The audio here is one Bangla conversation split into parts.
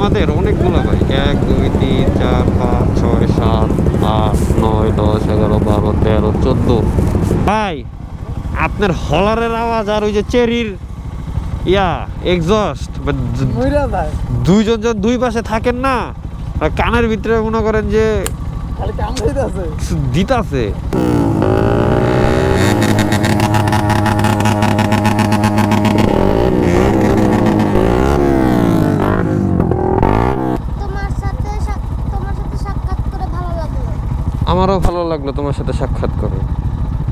আমাদের অনেকগুলো বাইক এক দুই তিন চার পাঁচ ছয় সাত আট নয় দশ এগারো বারো তেরো চোদ্দ। ভাই আপনার হলারের আওয়াজ আর ওই যে চেরির ইয়া এক্সস্ট দুইজন জন দুই পাশে থাকেন না কানের ভিতরে মনে করেন যে দিতাছে। লাগল তোমার সাথে সাক্ষাৎ করে।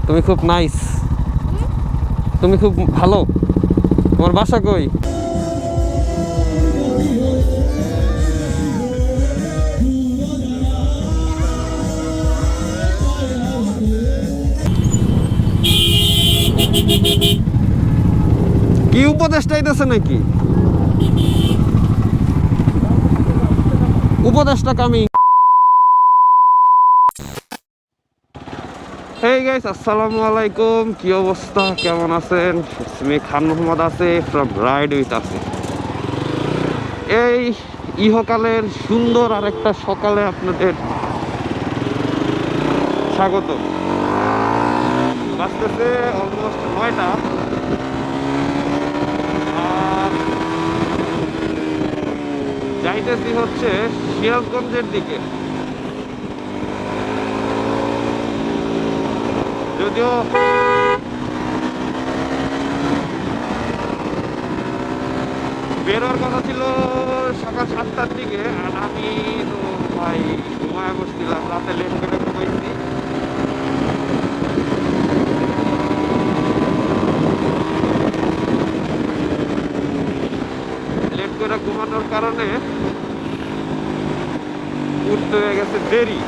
তুমি খুব নাইস তুমি খুব ভালো। তোমার বাসা কই? কি উপদেশটা আইতেছে নাকি? উপদেশটা কামি হেই গাইস আসসালামু আলাইকুম কি অবস্থা? কেমন আছেন? খান মোহাম্মদ আছে ফ্রম রাইড উইথ আছে। এই ইহকালের সুন্দর আরেকটা সকালে আপনাদের স্বাগত। বাঁচতেছে অলমোস্ট নয়টা। যাইতেছি হচ্ছে সিরাজগঞ্জের দিকে। যদিও বেরোর কথা ছিল সকাল সাতটার দিকে, আর আমি তো ভাই ঘুমায় বসছিলাম, রাতে লেট করে ঘুমাইছি। লেট করে ঘুমানোর কারণে উঠতে হয়ে গেছে দেরি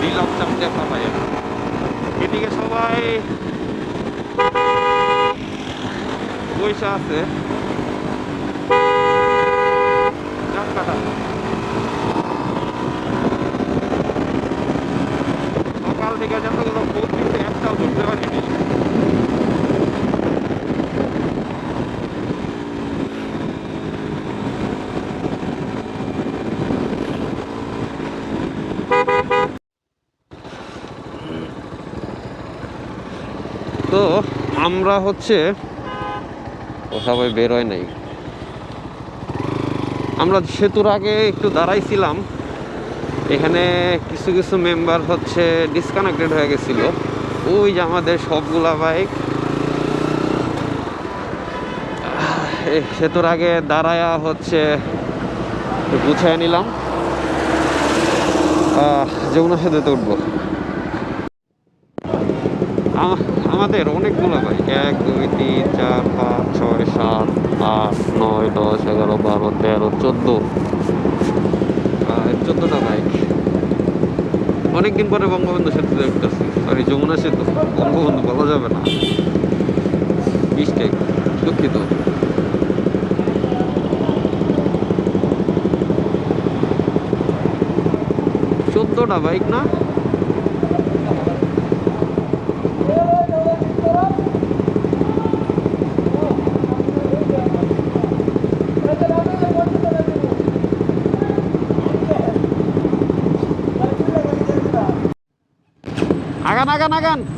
দিলাম চাপ দেখা পাই না এদিকে সবাই পয়সা আছে। সকাল থেকে একটাও ধরতে পারিনি। তো আমরা হচ্ছে ও সবাই বেরোয় নাই। আমরা সেতুর আগে একটু দাঁড়াইছিলাম। এখানে কিছু কিছু মেম্বার হচ্ছে ডিসকানেক্টেড হয়ে গেছিল। ওই যে আমাদের সবগুলা বাইক সেতুর আগে দাঁড়ায়া হচ্ছে গুছিয়ে নিলাম। যমুনা সেতুতে উঠবো। আমাদের অনেকগুলো বাইক এক, দুই, তিন, চার, পাঁচ, ছয়, সাত, আট, নয়, দশ, এগারো, বারো, তেরো, চোদ্দ। চোদ্দোটা বাইক অনেকদিন পরে বঙ্গবন্ধু সেতু দেখতেছি। সরি যমুনা সেতু। বঙ্গবন্ধু বলা যাবে না। মিস্টেক দুঃখিত। চোদ্দোটা বাইক না? makan makan.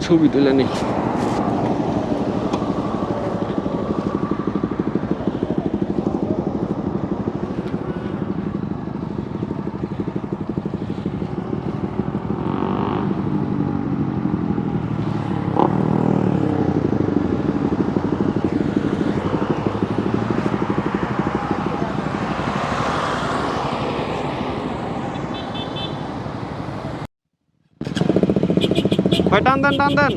ছবি তুলে নি ভাই টান দেন টান দেন।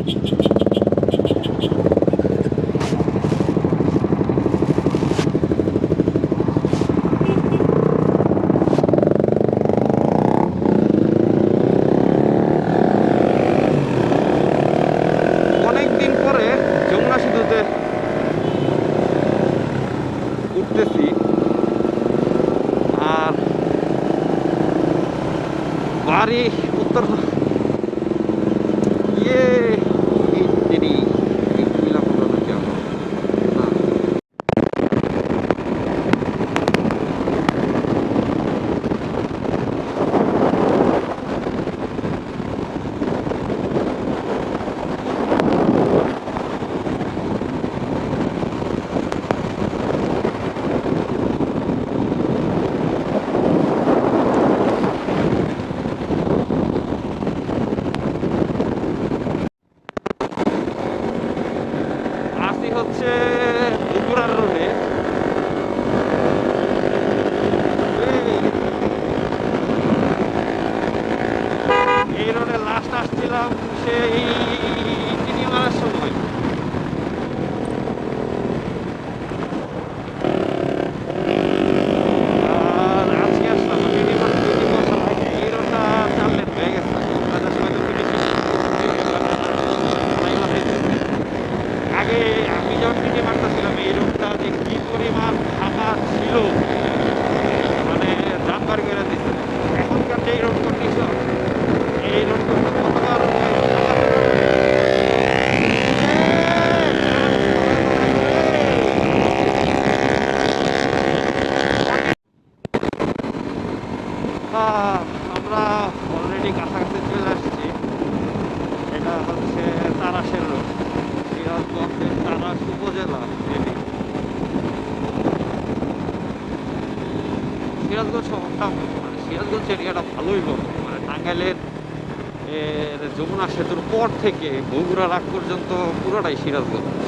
থেকে বগুড়ার আগ পর্যন্ত পুরোটাই সিরাজগঞ্জ।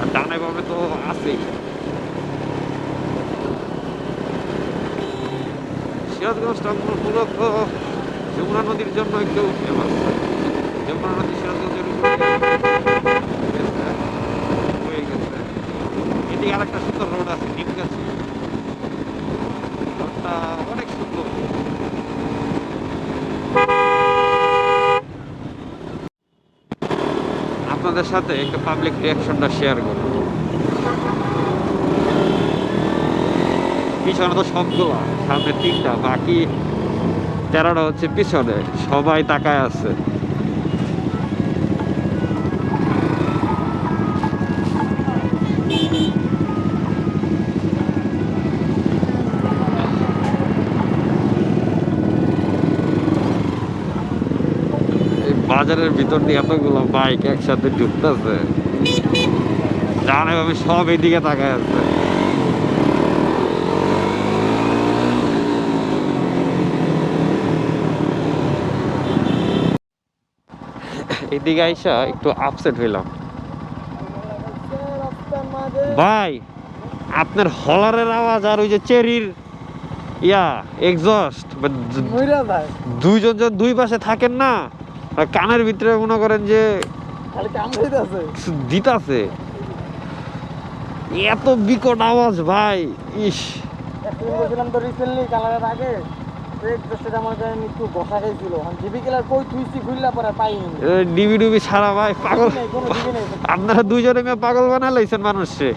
আর ডানে বামে তো আছেই। সিরাজগঞ্জটা মূলত যমুনা নদীর জন্য একটু ফেমাস যমুনা নদী সিরাজগঞ্জের হয়ে গেছে। এদিকে আরেকটা সুন্দর রোড আছে, নিমগাছি। রোডটা অনেক সুন্দর। আপনাদের সাথে একটু পাবলিক রিয়াকশনটা শেয়ার করব। পিছনে তো সবগুলো, সামনে তিনটা, বাকি তেরোটা হচ্ছে পিছনে, সবাই তাকায় আছে। বাজারের ভিতর দিয়ে এতগুলো বাইক একসাথে ঢুকতেছে। জানে আমি সব এদিকে তাকায় আছে। এদিকে আইসা একটু আপসেট হইলাম। ভাই আপনার হলারের আওয়াজ আর ওই যে চেরির ইয়া এক্সস্ট দুইজন জন দুই পাশে থাকেন না। আর কানের ভিতরে মনে করেন যে দিতাছে। এত বিকট আওয়াজ ভাই ইস। বলছিলাম তো রিসেন্টলি কালারের আগে ডিবি ডুবি সারা ভাই পাগল। আপনারা দুইজনে মেয়ে পাগল বানা লাইছেন মানুষে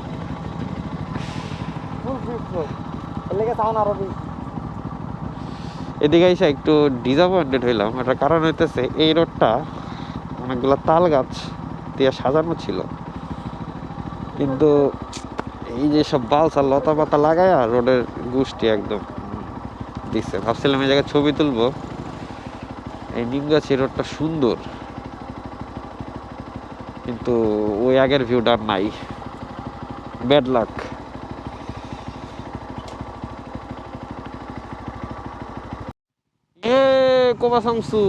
ফুল ফিক্স এর লেগে সাউন্ড আরও বেশি এদিকে এসে একটু ডিসঅ্যাপয়েন্টেড হইলাম। এটার কারণ হইতেছে, এই রোডটা অনেকগুলো তাল গাছ দিয়ে সাজানো ছিল। কিন্তু এই যে সব বালসা লতা পাতা লাগায় রোডের গুষ্টি একদম দিচ্ছে ভাবছিলাম এই জায়গায় ছবি তুলবো। এই নিমগাছি রোডটা সুন্দর। কিন্তু ওই আগের ভিউটা নাই। ব্যাড লাক কোবা শামসু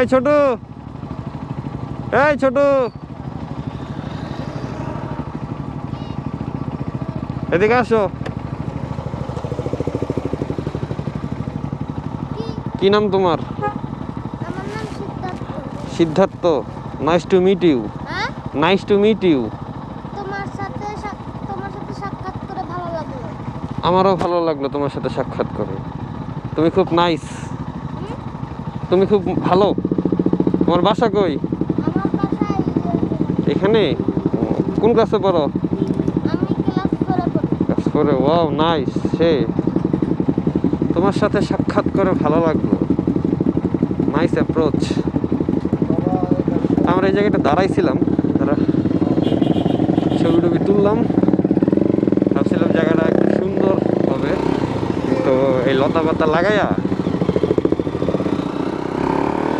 এই ছোট। এই ছোট। এদিকে আসো। কি নাম তোমার? Siddharth. Nice to meet you হ্যাঁ? নাইস টু মিট ইউ তোমার সাথে সা- তোমার সাথে সাক্ষাৎ করে ভালো লাগল। আমারও ভালো লাগল তোমার সাথে সাক্ষাৎ করে। তুমি খুব নাইস তুমি খুব ভালো। তোমার বাসা কই? এখানে? কোন ক্লাসে পড়ো? ক্লাস ওয়াও নাইস সে। তোমার সাথে সাক্ষাৎ করে ভালো লাগল। নাইস অ্যাপ্রোচ আমরা এই জায়গাটা দাঁড়াইছিলাম তারা ছবি টবি তুললাম। ভাবছিলাম জায়গাটা একটু সুন্দর হবে। তো এই লতা পাতা লাগাইয়া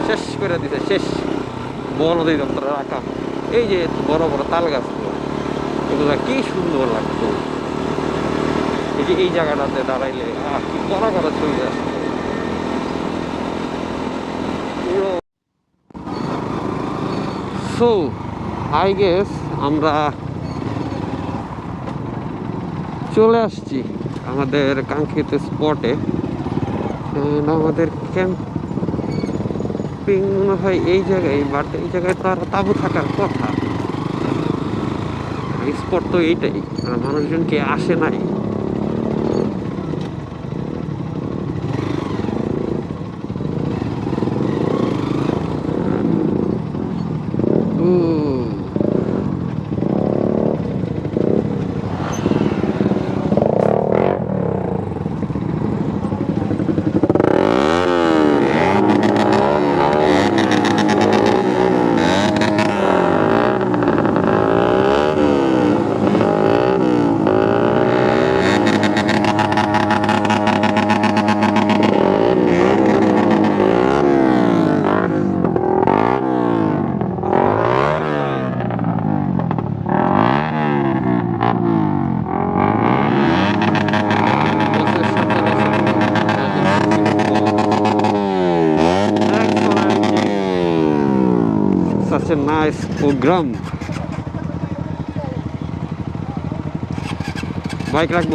শেষ করে দিছে শেষ। বন অধিদপ্তর রাখা এই যে বড় বড় তাল গাছগুলো এগুলা কি সুন্দর লাগতো। এই যে এই জায়গাটাতে দাঁড়াইলে আহ, কি বড় বড় ছবি আসতো সো আই গেস আমরা চলে আসছি আমাদের কাঙ্ক্ষিত স্পটে আমাদের ক্যাম্পিং মনে হয় এই জায়গায় বাট এই জায়গায় তো আর তাবু থাকার কথা। স্পট তো এইটাই মানে মানুষজন কে আসে নাই। Program. বাইক রাখব?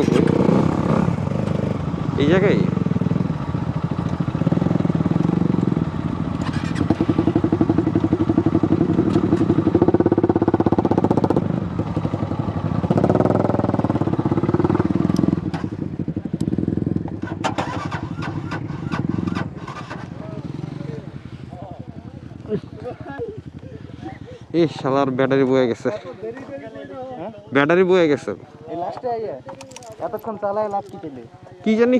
এই জায়গায় এই শালার ব্যাটারি বয়ে গেছে। ব্যাটারি বয়ে গেছে। এতক্ষণ চালায় লাভ কি জানি?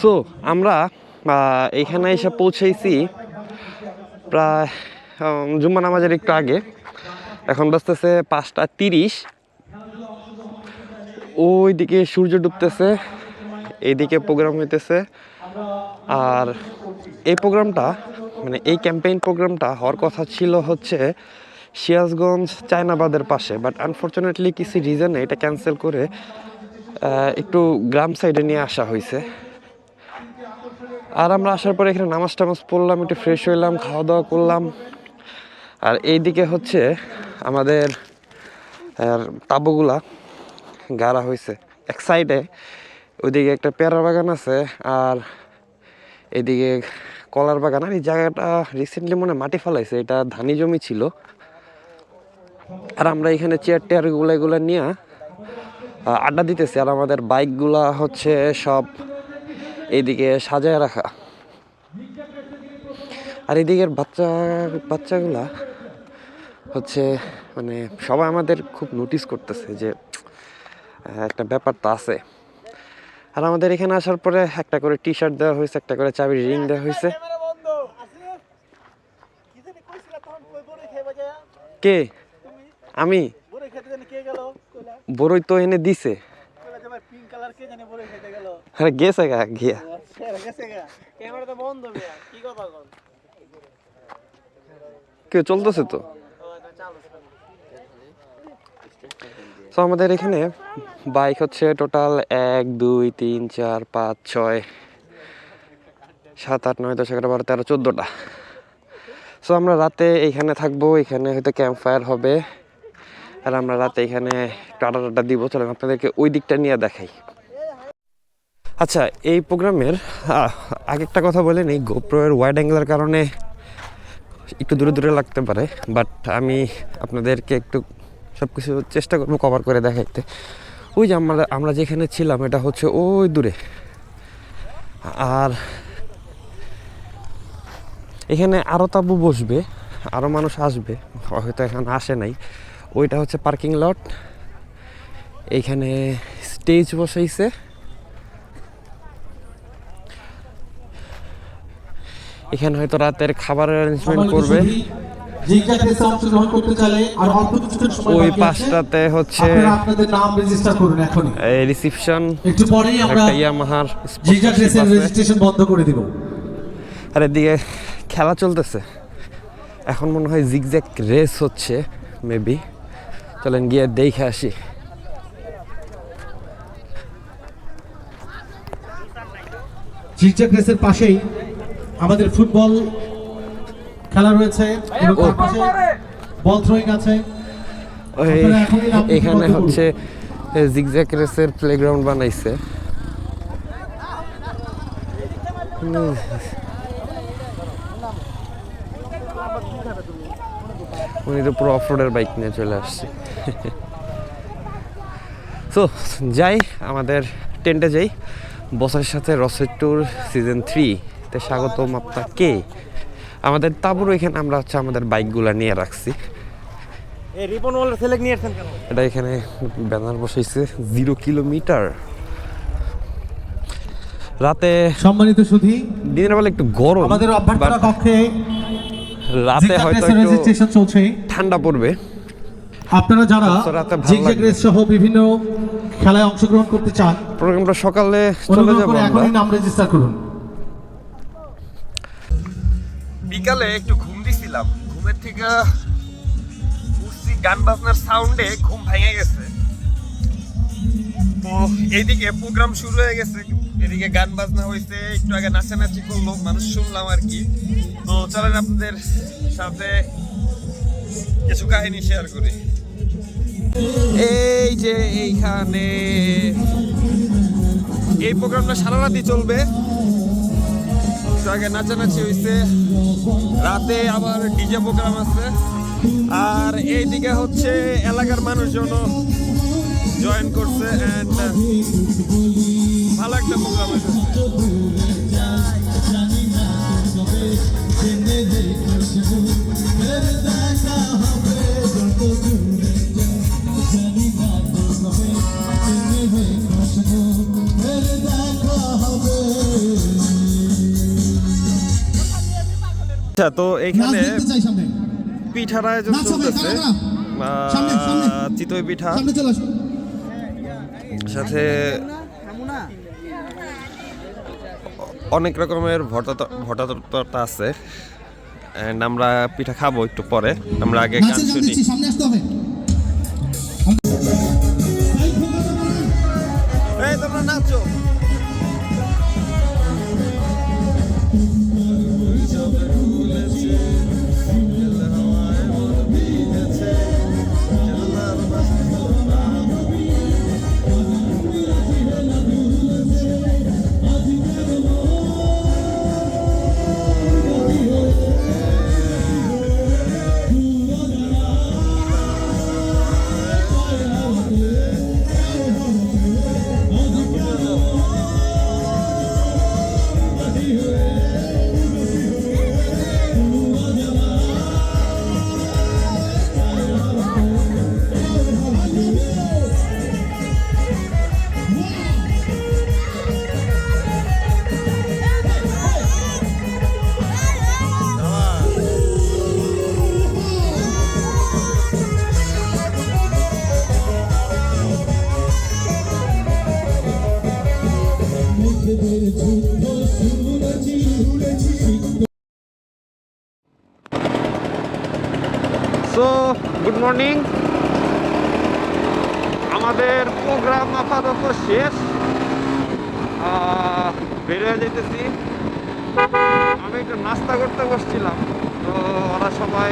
সো আমরা আহ, এইখানে এসে পৌঁছেছি প্রায় জুম্মা নামাজের একটু আগে। এখন বাজতেছে পাঁচটা তিরিশ। ওইদিকে সূর্য ডুবতেছে। এইদিকে প্রোগ্রাম হইতেছে। আর এই প্রোগ্রামটা মানে এই ক্যাম্পেইন প্রোগ্রামটা হওয়ার কথা ছিল হচ্ছে সিরাজগঞ্জ, চায়নাবাদের পাশে। বাট আনফর্চুনেটলি কিছু রিজনে এটা ক্যান্সেল করে একটু গ্রাম সাইডে নিয়ে আসা হয়েছে আর আমরা আসার পরে এখানে নামাজ টামাজ পড়লাম, একটু ফ্রেশ হইলাম খাওয়া দাওয়া করলাম। আর এইদিকে হচ্ছে আমাদের তাবুগুলা গাড়া হয়েছে এক সাইডে ওইদিকে একটা পেয়ারা বাগান আছে আর এদিকে কলার বাগান। আর এই জায়গাটা রিসেন্টলি মনে মাটি ফেলাইছে, এটা ধানি জমি ছিল। আর আমরা এখানে চেয়ার টেয়ারগুলা এগুলো নিয়ে আড্ডা দিতেছি। আর আমাদের বাইকগুলা হচ্ছে সব এইদিকে সাজায় রাখা। আর এদিকের বাচ্চা, বাচ্চাগুলা হচ্ছে মানে সবাই আমাদের খুব নোটিস করতেছে যে একটা ব্যাপার তো আছে। আর আমাদের এখানে আসার পরে একটা করে টি শার্ট দেওয়া হয়েছে, একটা করে চাবির রিং দেওয়া হয়েছে। কি? আমি? বড়ই তো এনে দিছে। গেছে গিয়া। কে চলতেছে তো? তো আমাদের এখানে বাইক হচ্ছে টোটাল এক দুই তিন চার পাঁচ ছয় সাত আট নয় দশ এগারো বারো তেরো চোদ্দোটা। সো আমরা রাতে এইখানে থাকব এখানে হয়তো ক্যাম্প ফায়ার হবে। আর আমরা রাতে এখানে টাটা টাটা দিব। চলেন আপনাদেরকে ওই দিকটা নিয়ে দেখাই। আচ্ছা এই প্রোগ্রামের আহ, আগে একটা কথা বলে নেই। গোপ্রোয়ের ওয়াইড অ্যাঙ্গেলের কারণে একটু দূরে দূরে লাগতে পারে। বাট আমি আপনাদেরকে একটু সব কিছু চেষ্টা করব কভার করে দেখাইতে। ওই যে আমরা আমরা যেখানে ছিলাম এটা হচ্ছে ওই দূরে। আর এখানে আরও তাবু বসবে আরও মানুষ আসবে হয়তো এখানে আসে নাই। ওইটা হচ্ছে পার্কিং লট এইখানে স্টেজ বসাইছে। এখানে হয়তো রাতের খাবারের অ্যারেঞ্জমেন্ট করবে। অংশগ্রহণ করতে চাইলে আর অল্প কিছুক্ষণ সময় ওই। পাশটাতে হচ্ছে আপনাদের নাম রেজিস্টার করুন এখনই। রিসিপশন একটু পরেই আমরা ইয়ামাহার রেসের রেজিস্ট্রেশন বন্ধ করে দিব। আর এদিকে খেলা চলতেছে। এখন মনে হয় জিগজ্যাক রেস হচ্ছে মেবি চলেন গিয়ে দেখে আসি। জিগজ্যাগ রেসের পাশেই আমাদের ফুটবল খেলা রয়েছে বল। থ্রোয়িং আছে? এখানে হচ্ছে জিগজ্যাক রেসের প্লেগ্রাউন্ড বানাইছে। উনি তো পুরো অফ রোডের বাইক নিয়ে চলে আসছে। তো যাই আমাদের টেন্টে যাই। বসের সাথে রসের ট্যুর সিজন থ্রিতে স্বাগতম আপনাকে। আমাদের তারপর এখানে আমরা হচ্ছে আমাদের বাইকগুলো নিয়ে রাখছি। এই রিপন ওয়ালের ছেলে নিয়ে আসছেন কেন? এটা এখানে ব্যানার বসাইছে জিরো কিলোমিটার। রাতে সম্মানিত সুধী দিনের বেলা একটু গরম আমাদের অভ্যর্থনা কক্ষে রাতে হয়তো একটু রেজিস্ট্রেশন চলছে। ঠান্ডা পড়বে। আপনারা যারা জিগজ্যাগ রেস সহ বিভিন্ন খেলায় অংশগ্রহণ করতে চান প্রোগ্রামটা সকালে চলে যাব এখনই নাম রেজিস্টার করুন। বিকালে একটু ঘুম দিছিলাম। ঘুমের থেকে উঠছি, গান বাজনার সাউন্ডে ঘুম ভেঙে গেছে। তো এইদিকে প্রোগ্রাম শুরু হয়ে গেছে। এদিকে গান বাজনা হয়েছে, একটু আগে নাচানাচি করল, মানুষ শুনলাম আর কি। তো চলেন আপনাদের সাথে কিছু কাহিনী শেয়ার করি। এই যে এইখানে। এই প্রোগ্রামটা সারা রাতই চলবে। একটু আগে নাচানাচি হয়েছে রাতে আবার ডিজে প্রোগ্রাম আছে। আর এইদিকে হচ্ছে এলাকার মানুষজন জয়েন করছে ভালো একটা প্রোগ্রাম হয়েছে আচ্ছা তো এখানে পিঠার আয়োজন চলতেছে। চিতই পিঠা। সাথে অনেক রকমের ভর্তা তরকারি আছে। অ্যান্ড আমরা পিঠা খাব একটু পরে। আমরা আগে গান শুনি। এই তোমরা নাচো। মর্নিং আমাদের প্রোগ্রাম আপাতত শেষ। আহ, বের হয়ে যেতেছি আমি একটু নাস্তা করতে বসছিলাম। তো ওরা সবাই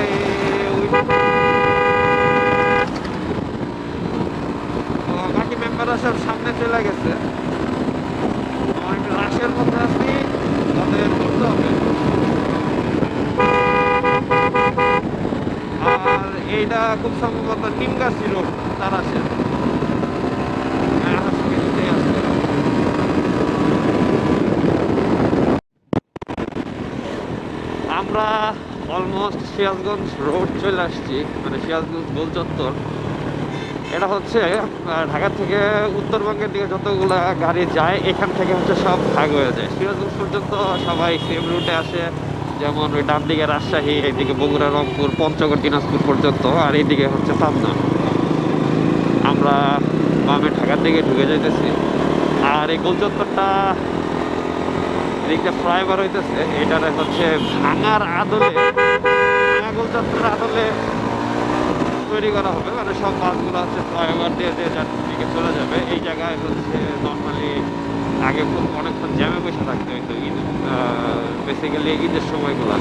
বাকি মেম্বাররা সব সামনে চলে গেছে। অনেক রাশের মধ্যে আছি। তাদের এইটা খুব সম্ভবত নিম গাছ ছিল তার আছে। আমরা অলমোস্ট সিরাজগঞ্জ রোড চলে আসছি মানে সিরাজগঞ্জ গোল চত্বর। এটা হচ্ছে ঢাকা থেকে উত্তরবঙ্গের দিকে যতগুলো গাড়ি যায়, এখান থেকে হচ্ছে সব ভাগ হয়ে যায়। সিরাজগঞ্জ পর্যন্ত সবাই সেম রুটে আসে। যেমন ওই ডান দিকে রাজশাহী, এইদিকে বগুড়া, রংপুর, পঞ্চগড়, দিনাজপুর পর্যন্ত, আর এইদিকে হচ্ছে পাবনা। আমরা বামে ঢাকার দিকে ঢুকে যাইতেছি। আর এই গোল চত্বরটা এদিকটা ফ্লাইওভার হইতেছে। এটারে হচ্ছে ভাঙার আদলে, ভাঙা গোল চত্বরের আদলে তৈরি করা হবে। মানে সব বাসগুলো হচ্ছে ফ্লাইওভার দিয়ে যে যার দিকে চলে যাবে, এই জায়গায় হচ্ছে নর্মালি আগে অনেকক্ষণ জ্যামে বসে থাকতে হইতো ঈদ বেসিক্যালি ঈদের সময়গুলো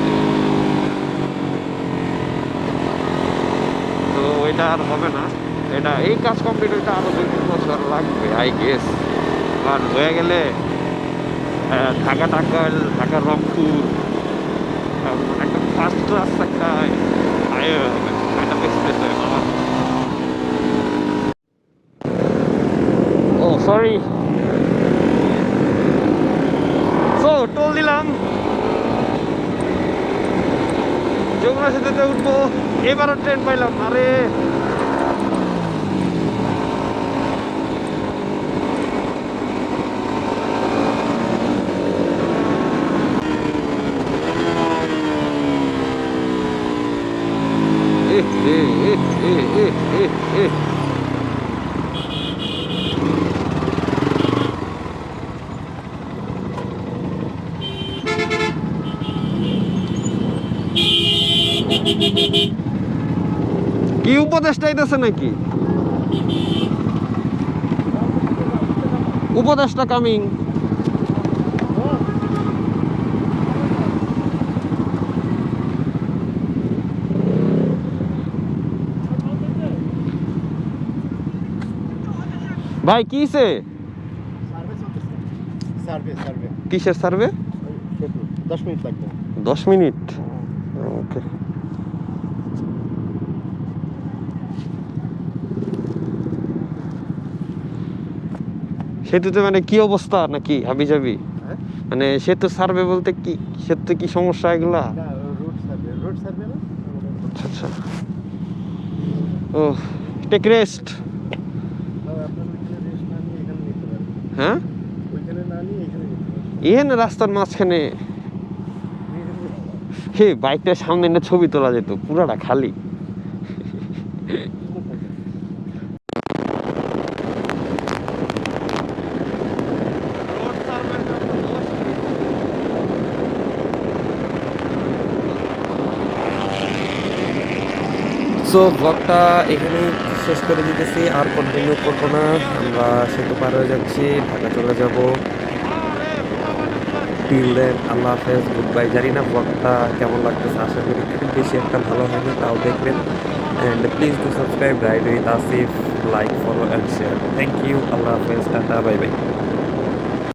তো ওইটা আর হবে না। এটা, এই কাজ কমপ্লিট হইতে আরও দুই তিন বছর লাগবে আই গেস আর হয়ে গেলে ঢাকা টাকাল ঢাকা রংপুর একটা ফার্স্ট ক্লাস একটা একটা এক্সপ্রেস সরি সো টোল দিলাম। যমুনা সেতুতে উঠবো। এবারও ট্রেন পাইলাম। আরে! উপদেশটা আইতেছে নাকি? উপদেশটা কামিং ভাই কিসে কিসের সার্ভে দশ মিনিট লাগবে। দশ মিনিট? সেতুতে মানে কি অবস্থা নাকি হাবি যাবি হ্যাঁ? মানে সেতু সার্ভে বলতে কি সেতুতে কি সমস্যা এগুলা? না না? আচ্ছা আচ্ছা। ও টেক রেস্ট না হ্যাঁ? না এখানে এখানে রাস্তার মাঝখানে? হে বাইকটার সামনে এনে ছবি তোলা যেত পুরাটা খালি। সো ব্লগটা এখানে শেষ করে দিতেছি, আর কন্টিনিউ করব না। আমরা সেতু পার হয়ে যাচ্ছি, ঢাকা চলে যাব। টিল দেন আল্লাহ হাফেজ গুড বাই জানি না ব্লগটা কেমন লাগতেছে, আশা করি খুব বেশি একটা ভালো হয়নি তাও দেখবেন। And please to subscribe ride with Asif like follow and share thank you আল্লাহ হাফেজ, টাটা বাই বাই